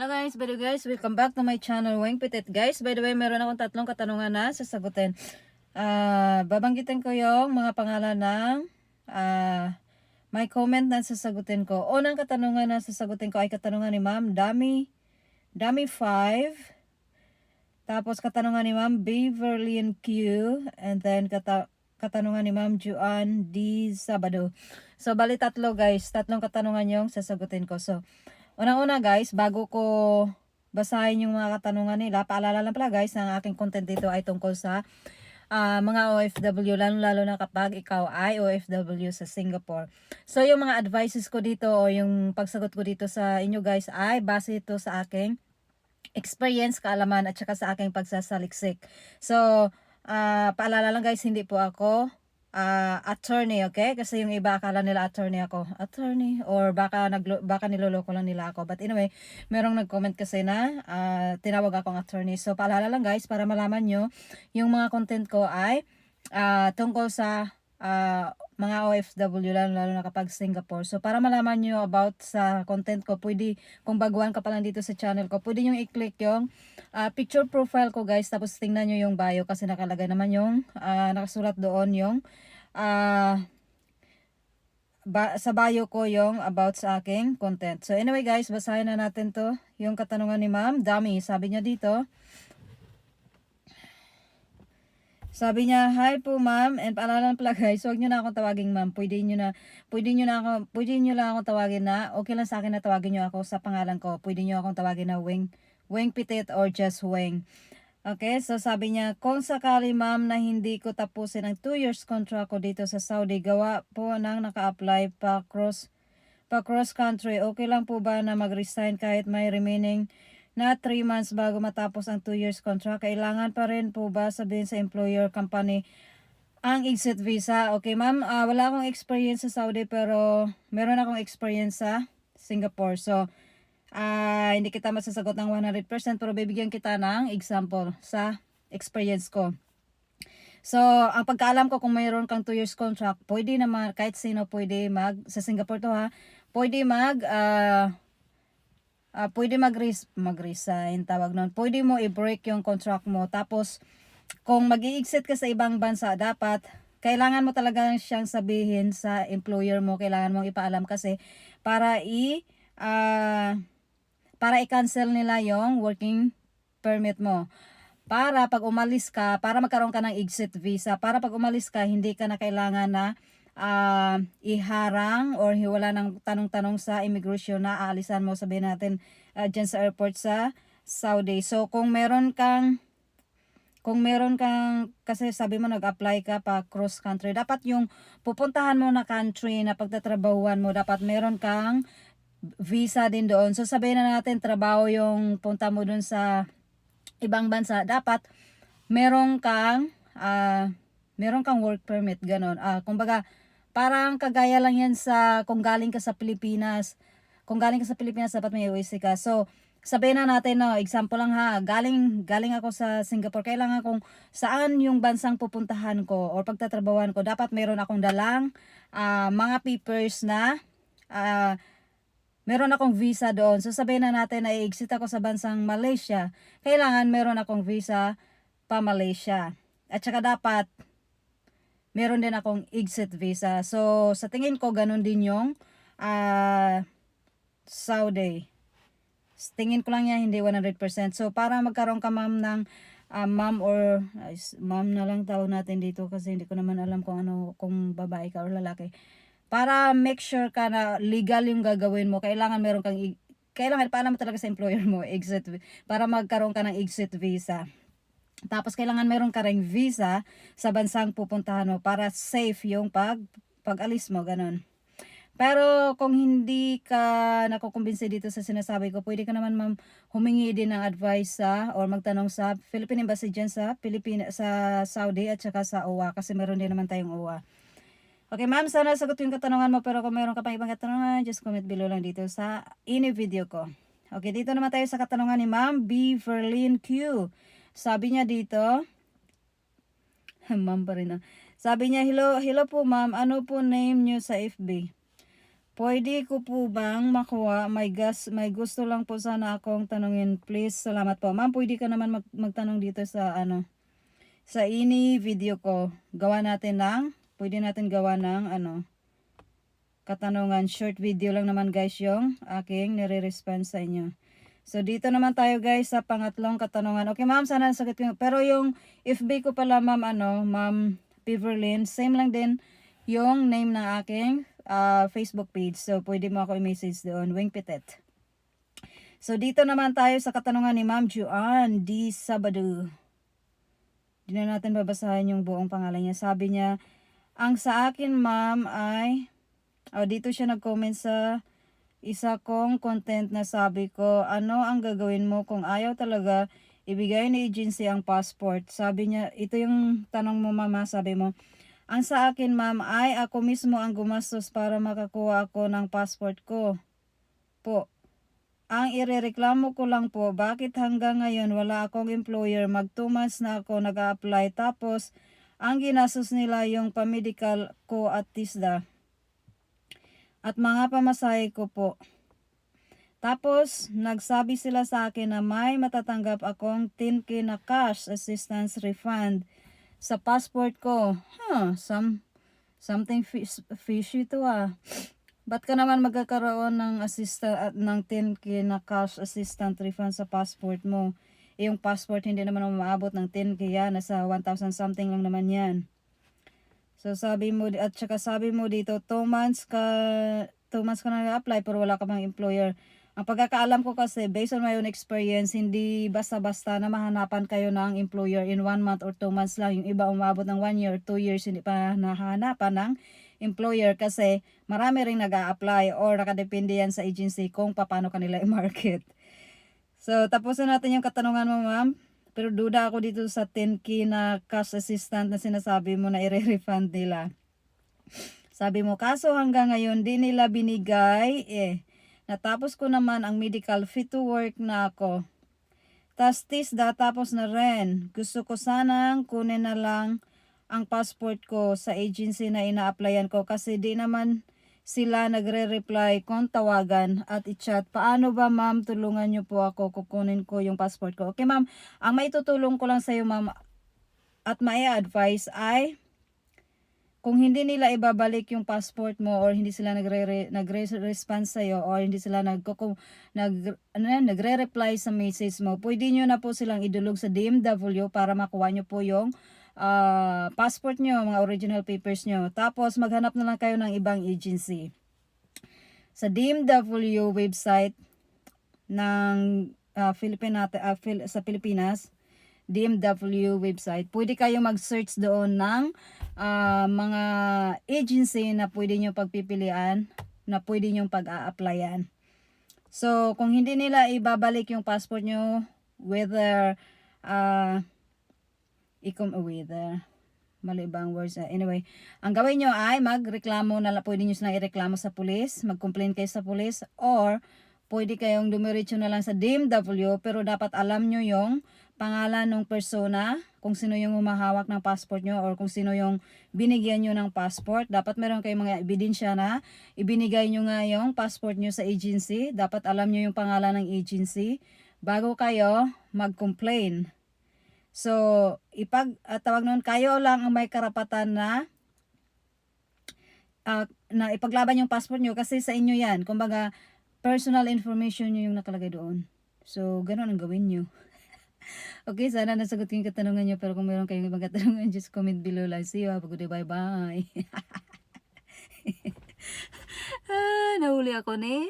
Hello guys, by the way guys, welcome back to my channel, Weng Pitit. Guys, by the way, meron akong tatlong katanungan na sasagutin. Ah, babanggitin ko yung mga pangalan ng ah, may comment na sasagutin ko. Unang katanungan na sasagutin ko ay katanungan ni Ma'am Dami, Dami 5. Tapos katanungan ni Ma'am Beverly Q. And then kata katanungan ni Ma'am Juan D. Sabado. So, bali tatlo guys. Tatlong katanungan yung sasagutin ko. So, unang-una guys, bago ko basahin yung mga katanungan nila, paalala lang pala guys, na ang aking content dito ay tungkol sa ah, mga OFW, lalo-lalo na kapag ikaw ay OFW sa Singapore. So, yung mga advices ko dito o yung pagsagot ko dito sa inyo guys ay base ito sa aking experience, kaalaman at saka sa aking pagsasaliksik. So, ah paalala lang guys, hindi po ako ah, attorney, okay? Kasi yung iba akala nila attorney ako. Attorney or baka naglo, baka niloloko lang nila ako. But anyway, merong nag-comment kasi na ah, tinawag akong attorney. So, paalala lang guys, para malaman nyo, yung mga content ko ay ah, tungkol sa ah, mga OFW lalo, lalo na kapag Singapore. So para malaman nyo about sa content ko, pwede, kung baguhan ka pa lang dito sa channel ko, pwede nyo i-click yung ah, picture profile ko guys, tapos tingnan nyo yung bio kasi nakalagay naman yung, ah, nakasulat doon yung, ah, ba, sa bio ko yung about sa aking content. So anyway guys, basahin na natin to. Yung katanungan ni ma'am, dami, sabi niya dito. Sabi niya, hi po ma'am, and paalala pala guys, huwag niyo na akong tawagin ma'am. Pwede niyo na, pwede niyo na ako, pwede niyo lang akong tawagin na, okay lang sa akin na tawagin niyo ako sa pangalan ko. Pwede niyo akong tawagin na Wing, Wing Pitit or just Wing. Okay, so sabi niya, kung sakali ma'am na hindi ko tapusin ang 2 years contract ko dito sa Saudi, gawa po nang naka-apply pa cross pa cross country, okay lang po ba na mag-resign kahit may remaining na 3 months bago matapos ang 2 years contract? Kailangan pa rin po ba sabihin sa employer company ang exit visa? Okay ma'am, ah, wala akong experience sa Saudi pero meron akong experience sa Singapore. So, ah hindi kita masasagot ng 100% pero bibigyan kita ng example sa experience ko. So, ang pagkaalam ko kung mayroon kang 2 years contract, pwede naman, kahit sino pwede mag, sa Singapore to ha, pwede mag, ah, ah, pwede mag mag-resign, tawag nun. Pwede mo i-break yung contract mo. Tapos, kung mag exit ka sa ibang bansa, dapat, kailangan mo talaga siyang sabihin sa employer mo, kailangan mong ipaalam kasi, para i, ah, para i-cancel nila yung working permit mo para pag umalis ka, para magkaroon ka ng exit visa, para pag umalis ka, hindi ka na kailangan na ah, iharang or wala ng tanong-tanong sa immigration na aalisan mo, sabihin natin, uh, dyan sa airport sa Saudi. So, kung meron kang kung meron kang, kasi sabi mo nag-apply ka pa cross country, dapat yung pupuntahan mo na country na pagtatrabahuan mo, dapat meron kang visa din doon. So sabihin na natin trabaho yung punta mo doon sa ibang bansa, dapat meron kang ah meron kang work permit ganon. Ah kumbaga parang kagaya lang yan sa kung galing ka sa Pilipinas. Kung galing ka sa Pilipinas dapat may UWC ka. So sabihin na natin no, example lang ha, galing galing ako sa Singapore, kailangan kung saan yung bansang pupuntahan ko or pagtatrabawan ko, dapat meron akong dalang ah, mga papers na ah, meron akong visa doon. So sabihin na natin na i-exit ako sa bansang Malaysia, kailangan meron akong visa pa Malaysia. At saka dapat meron din akong exit visa. So sa tingin ko ganun din yung ah, Saudi. Tingin ko lang yan hindi 100%. So para magkaroon ka ma'am ng ah, ma'am or ay, ma'am na lang tawag natin dito kasi hindi ko naman alam kung ano kung babae ka or lalaki para make sure ka na legal yung gagawin mo, kailangan meron kang, kailangan paalam mo talaga sa employer mo, exit, para magkaroon ka ng exit visa. Tapos kailangan meron ka ring visa sa bansang pupuntahan mo para safe yung pag, pag-alis mo, ganun. Pero kung hindi ka nakukumbinsi dito sa sinasabi ko, pwede ka naman ma'am humingi din ng advice sa or magtanong sa Philippine Embassy dyan sa Pilipinas sa Saudi at saka sa OWA kasi meron din naman tayong OWA. Okay, ma'am, sana sagot yung katanungan mo. Pero kung meron ka pang ibang katanungan, just comment below lang dito sa ini video ko. Okay, dito naman tayo sa katanungan ni Ma'am B. Verlin Q. Sabi niya dito, ma'am pa rin ah. Sabi niya, hello, hello po ma'am, ano po name niyo sa FB? Pwede ko po bang makuha? May, gas, may gusto lang po sana akong tanungin. Please, salamat po. Ma'am, pwede ka naman mag, magtanong dito sa ano sa ini video ko. Gawa natin ng, pwede natin gawa ng ano, katanungan. Short video lang naman guys yung aking nire-response sa inyo. So, dito naman tayo guys sa pangatlong katanungan. Okay, ma'am, sana nasagot ko. Pero yung FB ko pala, ma'am, ano, ma'am Piverlin, same lang din yung name ng aking ah, Facebook page. So, pwede mo ako i-message doon, Wing Pitet. So, dito naman tayo sa katanungan ni Ma'am Juan D. Sabado. Di na natin babasahin yung buong pangalan niya. Sabi niya, ang sa akin, ma'am, ay... Oh, dito siya nag-comment sa isa kong content na sabi ko, ano ang gagawin mo kung ayaw talaga ibigay ni agency ang passport? Sabi niya, ito yung tanong mo mama, sabi mo, ang sa akin ma'am ay ako mismo ang gumastos para makakuha ako ng passport ko. Po, ang irereklamo ko lang po, bakit hanggang ngayon wala akong employer, mag 2 months na ako nag-a-apply, tapos ang ginastos nila yung pamedical ko at TISDA at mga pamasahe ko po. Tapos, nagsabi sila sa akin na may matatanggap akong 10k na cash assistance refund sa passport ko. Huh, some, something fish, fishy to ah. Ba't ka naman magkakaroon ng assistant ng 10k na cash assistant refund sa passport mo? Eh, yung passport hindi naman umaabot ng 10k yan, nasa 1,000 something lang naman yan. So sabi mo, at saka sabi mo dito, 2 months ka, 2 months ka na apply pero wala ka pang employer. Ang pagkakaalam ko kasi, based on my own experience, hindi basta-basta na mahanapan kayo ng employer in 1 month or 2 months lang. Yung iba umabot ng 1 year or 2 years, hindi pa nahanapan ng employer kasi marami ring nag apply or nakadepende yan sa agency kung paano kanila i-market. So, tapusin natin yung katanungan mo, ma'am. Pero duda ako dito sa 10k na cash assistant na sinasabi mo na i-refund nila. Sabi mo, kaso hanggang ngayon di nila binigay eh. Natapos ko naman ang medical fit to work na ako. Tas TISDA tapos na rin. Gusto ko sanang kunin na lang ang passport ko sa agency na ina-applyan ko kasi di naman sila nagre-reply kung tawagan at i-chat. Paano ba ma'am tulungan niyo po ako kukunin ko yung passport ko? Okay ma'am, ang maitutulong ko lang sa iyo ma'am at may advice ay kung hindi nila ibabalik yung passport mo or hindi sila nagre nagre-respond sa iyo or hindi sila nagko nag ano nagre-reply sa message mo, pwede niyo na po silang idulog sa DMW para makuha niyo po yung ah, passport niyo, mga original papers niyo. Tapos maghanap na lang kayo ng ibang agency. Sa DMW website ng ah, Philippine ah, Phil- sa Pilipinas, DMW website, pwede kayo mag-search doon ng ah, mga agency na pwede nyo pagpipilian, na pwede nyo pag-a-applyan. So, kung hindi nila ibabalik yung passport nyo, whether, uh, ikom, oh, whether, mali ba words? Ah, anyway, ang gawin nyo ay magreklamo na pwede nyo silang ireklamo sa pulis, mag-complain kayo sa pulis, or pwede kayong dumiretso na lang sa DMW, pero dapat alam nyo yung pangalan ng persona, kung sino yung humahawak ng passport nyo or kung sino yung binigyan nyo ng passport. Dapat meron kayong mga ebidensya na ibinigay nyo nga yung passport nyo sa agency. Dapat alam nyo yung pangalan ng agency bago kayo mag-complain. So, ipag at tawag nun, kayo lang ang may karapatan na ah, na ipaglaban yung passport nyo kasi sa inyo yan. Kumbaga, personal information nyo yung nakalagay doon. So, ganun ang gawin nyo. Okay, sana nasagot ko yung katanungan nyo. Pero kung meron kayong ibang katanungan, just comment below lang. See you. Have a good day. Bye-bye. ah, nahuli ako ni.